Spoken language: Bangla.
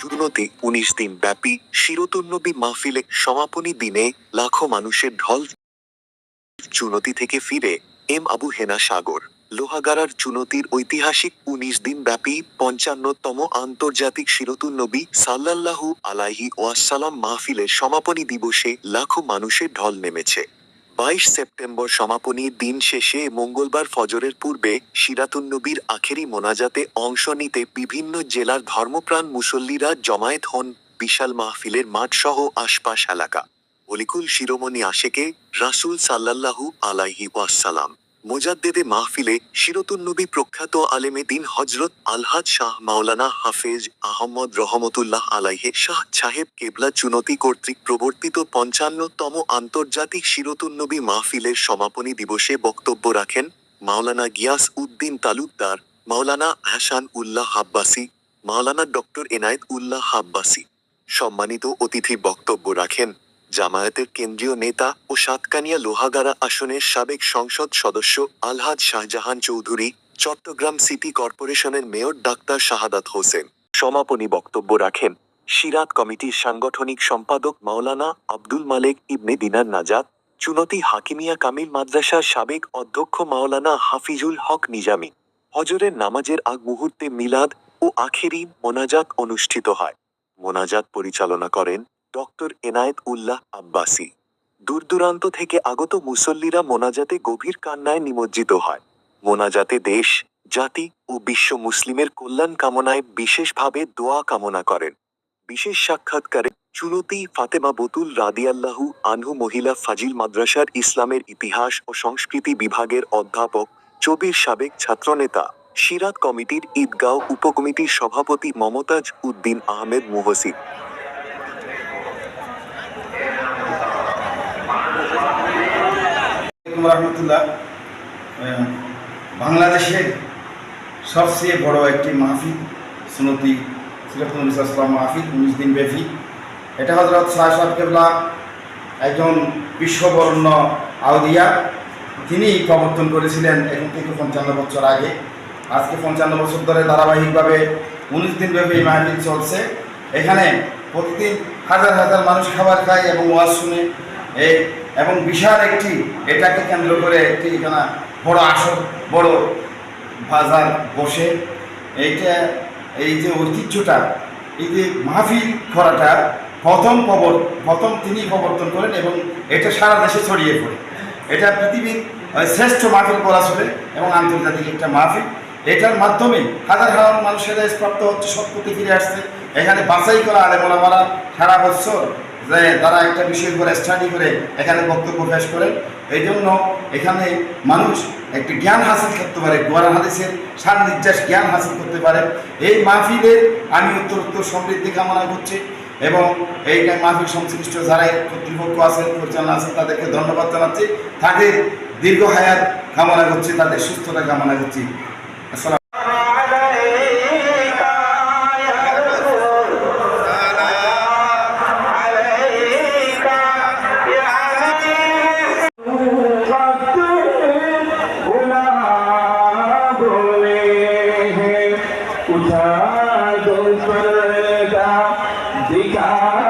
চুনতে উনিশ দিন ব্যাপী শিরতুন্নবী মাহফিলে সমাপনী দিনে লাখো মানুষের ঢল চুনতি থেকে ফিরে এম আবু হেনা সাগর। লোহাগাড়ার চুনতির ঐতিহাসিক উনিশ দিন ব্যাপী পঞ্চান্নতম আন্তর্জাতিক শিরতুন্নবী সাল্লাল্লাহু আলাইহি ওয়াসালাম মাহফিলের সমাপনী দিবসে লাখো মানুষের ঢল নেমেছে। বাইশ সেপ্টেম্বর সমাপনী দিন শেষে মঙ্গলবার ফজরের পূর্বে সিরাতুন্নবীর আখেরি মোনাজাতে অংশ নিতে বিভিন্ন জেলার ধর্মপ্রাণ মুসল্লিরা জমায়েত হন বিশাল মাহফিলের মাঠসহ আশপাশ এলাকা। অলিকুল শিরোমণি আশেকে রাসুল সাল্লাল্লাহু আলাইহি ওয়াসালাম মোজাদ্দেদে মাহফিলে শিরতুন্নবী প্রখ্যাত আলেমে দিন হজরত আলহাদ শাহ মাওলানা হাফেজ আহমদ রহমতুল্লাহ আলাইহে, শাহ সাহেব কেবলা চুনতি কর্তৃক প্রবর্তিত পঞ্চান্নতম আন্তর্জাতিক শিরতুন্নবী মাহফিলের সমাপনী দিবসে বক্তব্য রাখেন মাওলানা গিয়াস উদ্দিন তালুকদার, মাওলানা হাসান উল্লাহ হাব্বাসি, মাওলানা ডক্টর এনায়েত উল্লাহ হাব্বাসি। সম্মানিত অতিথি বক্তব্য রাখেন জামায়াতের কেন্দ্রীয় নেতা ও সাতকানিয়া লোহাগাড়া আসনের সাবেক সংসদ সদস্য আলহাজ শাহজাহান চৌধুরী, চট্টগ্রাম সিটি কর্পোরেশনের মেয়র ডাক্তার শাহাদাত হোসেন। সমাপনী বক্তব্য রাখেন সিরাত কমিটির সাংগঠনিক সম্পাদক মাওলানা আব্দুল মালেক ইবনে দিনার নাজাদ চুনতি হাকিমিয়া কামিল মাদ্রাসার সাবেক অধ্যক্ষ মাওলানা হাফিজুল হক নিজামি। হজরের নামাজের আগ মুহূর্তে মিলাদ ও আখেরি মোনাজাত অনুষ্ঠিত হয়। মোনাজাত পরিচালনা করেন ডক্টর এনায়েত উল্লাহ আব্বাসি। দূর দূরান্ত থেকে আগত মুসল্লিরা মোনাজাতে গভীর কান্নায় নিমজ্জিত হয়। মোনাজাতে দেশ, জাতি ও বিশ্ব মুসলিমের কল্যাণ কামনায় বিশেষভাবে দোয়া কামনা করেন। বিশেষ সাক্ষাৎকারে চুনতি ফাতেমা বতুল রাদিয়াল্লাহু আনহু মহিলা ফাজিল মাদ্রাসার ইসলামের ইতিহাস ও সংস্কৃতি বিভাগের অধ্যাপক, চবির সাবেক ছাত্রনেতা, সিরাত কমিটির ঈদগাঁও উপকমিটির সভাপতি মমতাজ উদ্দিন আহমেদ মুহসিন। আসসালামু রহমতুল্লাহ। বাংলাদেশের সবচেয়ে বড় একটি মাহফিল সুনতি সিরাতুল ইসলাম মাহফিল, উনিশ দিন ব্যাপী এটা হজরত শাহ সাহেব কেবলা একজন বিশ্ববরণ্য আউদিয়া তিনি প্রবর্তন করেছিলেন এখন থেকে পঞ্চান্ন বছর আগে। আজকে পঞ্চান্ন বছর ধরে ধারাবাহিকভাবে উনিশ দিন ব্যাপী এই মাহফিল চলছে। এখানে প্রতিদিন হাজার হাজার মানুষ খাবার খায় এবং ওয়াজ শুনে এই এবং বিশাল একটি, এটাকে কেন্দ্র করে একটি এখানে বড় আসর, বড় বাজার বসে। এইটা, এই যে ঐতিহ্যটা, এই যে মাহফিল করাটা প্রথম প্রবর, প্রথম তিনি প্রবর্তন করেন এবং এটা সারা দেশে ছড়িয়ে পড়ে। এটা পৃথিবীর শ্রেষ্ঠ মাহফিল বলা চলে এবং আন্তর্জাতিক একটা মাহফিল। এটার মাধ্যমে হাজার হাজার মানুষের প্রাপ্ত হচ্ছে সৎপতি ফিরে আসছে। এখানে বাছাই করা আলেমোলামারা সারা বছর তারা একটা বিষয়ের উপরে স্টাডি করে এখানে বক্তব্য পেশ করেন এই জন্য এখানে মানুষ একটি জ্ঞান হাসিল করতে পারে, গোয়ারা হাদিসের সার নির্যাস জ্ঞান হাসিল করতে পারে। এই মাহফিলের আমি উত্তর উত্তর সমৃদ্ধি কামনা করছি এবং এই মাহফিল সংশ্লিষ্ট যারা কর্তৃপক্ষ আছেন পরিচালনা আছেন, তাদেরকে ধন্যবাদ জানাচ্ছি। তাদের দীর্ঘ হায়াত কামনা করছি, তাদের সুস্থতা কামনা করছি। আসসালাম নেতা দিকার